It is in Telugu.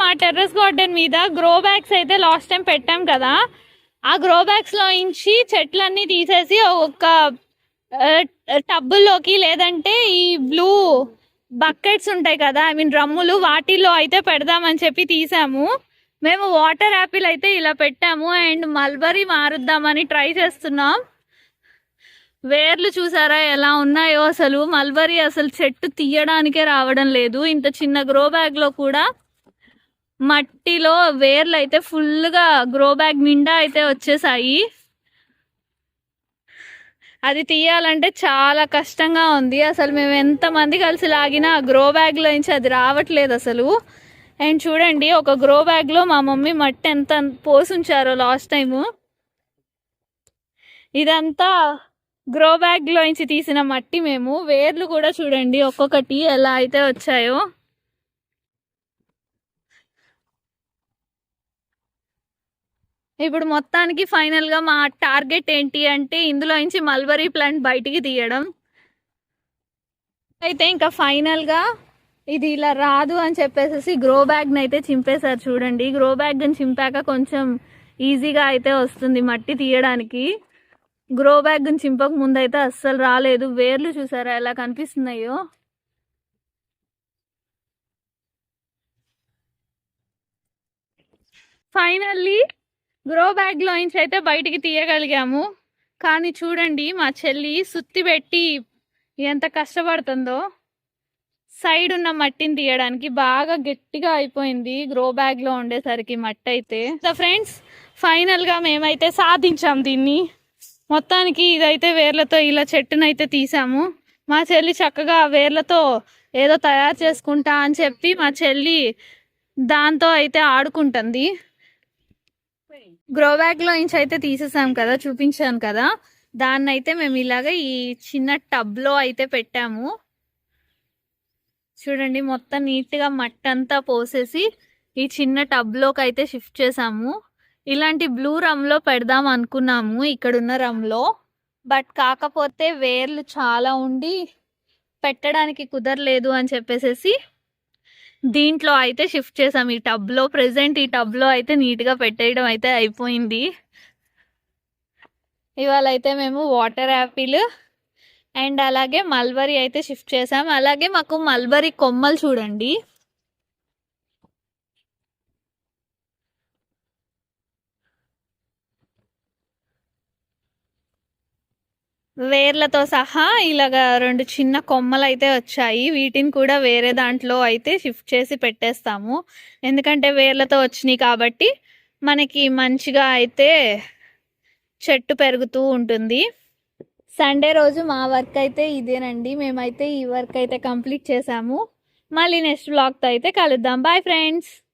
మా టెర్రస్ గార్డెన్ మీద గ్రో బ్యాగ్స్ అయితే లాస్ట్ టైం పెట్టాం కదా. ఆ గ్రో బ్యాగ్స్లో చెట్లన్నీ తీసేసి ఒక టబ్బుల్లోకి లేదంటే ఈ బ్లూ బకెట్స్ ఉంటాయి కదా ఐ మీన్ డ్రమ్ములు వాటిల్లో అయితే పెడదామని చెప్పి తీసాము. మేము వాటర్ యాపిల్ అయితే ఇలా పెట్టాము అండ్ మల్బరీ మారుద్దామని ట్రై చేస్తున్నాం. వేర్లు చూసారా ఎలా ఉన్నాయో అసలు? మల్బరీ అసలు చెట్టు తీయడానికే రావడం లేదు. ఇంత చిన్న గ్రో బ్యాగ్లో కూడా మట్టిలో వేర్లు అయితే ఫుల్గా గ్రో బ్యాగ్ నిండా అయితే వచ్చేసాయి. అది తీయాలంటే చాలా కష్టంగా ఉంది. అసలు మేము ఎంతమంది కలిసి లాగినా గ్రో బ్యాగ్లో నుంచి అది రావట్లేదు అసలు. అండ్ చూడండి ఒక గ్రో బ్యాగ్లో మా మమ్మీ మట్టి ఎంత పోసుంచారో లాస్ట్ టైము ఇదంతా గ్రో బ్యాగ్లో నుంచి తీసిన మట్టి మేము. వేర్లు కూడా చూడండి ఒక్కొక్కటి ఎలా అయితే వచ్చాయో. ఇప్పుడు మొత్తానికి ఫైనల్గా మా టార్గెట్ ఏంటి అంటే ఇందులో నుంచి మల్బరీ ప్లాంట్ బయటికి తీయడం. అయితే ఇంకా ఫైనల్గా ఇది ఇలా రాదు అని చెప్పేసి గ్రో బ్యాగ్ని అయితే చింపేశారు చూడండి. గ్రో బ్యాగ్ని చింపాక కొంచెం ఈజీగా అయితే వస్తుంది మట్టి తీయడానికి. గ్రో బ్యాగ్ని చింపక ముందు అయితే అస్సలు రాలేదు. వేర్లు చూసారా ఎలా కనిపిస్తున్నాయో? ఫైనల్లీ గ్రో బ్యాగ్లో నుంచి అయితే బయటికి తీయగలిగాము. కానీ చూడండి మా చెల్లి సుత్తి పెట్టి ఎంత కష్టపడుతుందో. సైడ్ ఉన్న మట్టిని తీయడానికి బాగా గట్టిగా అయిపోయింది గ్రో బ్యాగ్లో ఉండేసరికి మట్టి అయితే సో ఫ్రెండ్స్ ఫైనల్గా మేమైతే సాధించాం దీన్ని. మొత్తానికి ఇదైతే వేర్లతో ఇలా చెట్టునైతే తీసాము. మా చెల్లి చక్కగా వేర్లతో ఏదో తయారు చేసుకుంటా అని చెప్పి మా చెల్లి దాంతో అయితే ఆడుకుంటుంది. గ్రో బ్యాగ్లో నుంచి అయితే తీసేసాం కదా చూపించాను కదా. దాన్ని అయితే మేము ఇలాగ ఈ చిన్న టబ్లో అయితే పెట్టాము. చూడండి మొత్తం నీట్గా మట్టి అంతా పోసేసి ఈ చిన్న టబ్లోకి అయితే షిఫ్ట్ చేసాము. ఇలాంటి బ్లూ రమ్లో పెడదాం అనుకున్నాము ఇక్కడున్న రమ్లో బట్ కాకపోతే వేర్లు చాలా ఉండి పెట్టడానికి కుదరలేదు అని చెప్పేసేసి దీంట్లో అయితే షిఫ్ట్ చేసాం. ఈ టబ్లో ప్రజెంట్ ఈ టబ్లో అయితే నీట్గా పెట్టేయడం అయితే అయిపోయింది. ఇవాళ అయితే మేము వాటర్ యాపిల్ అండ్ అలాగే మల్బరీ అయితే షిఫ్ట్ చేసాం. అలాగే మాకు మల్బరీ కొమ్మలు చూడండి. వేర్లతో సహా ఇలాగా రెండు చిన్న కొమ్మలు అయితే వచ్చాయి. వీటిని కూడా వేరే దాంట్లో అయితే షిఫ్ట్ చేసి పెట్టేస్తాము. ఎందుకంటే వేర్లతో వచ్చినాయి కాబట్టి మనకి మంచిగా అయితే చెట్టు పెరుగుతూ ఉంటుంది. సండే రోజు మా వర్క్ అయితే ఇదేనండి. మేమైతే ఈ వర్క్ అయితే కంప్లీట్ చేసాము. మళ్ళీ నెక్స్ట్ బ్లాగ్తో అయితే కలుద్దాం. Bye friends!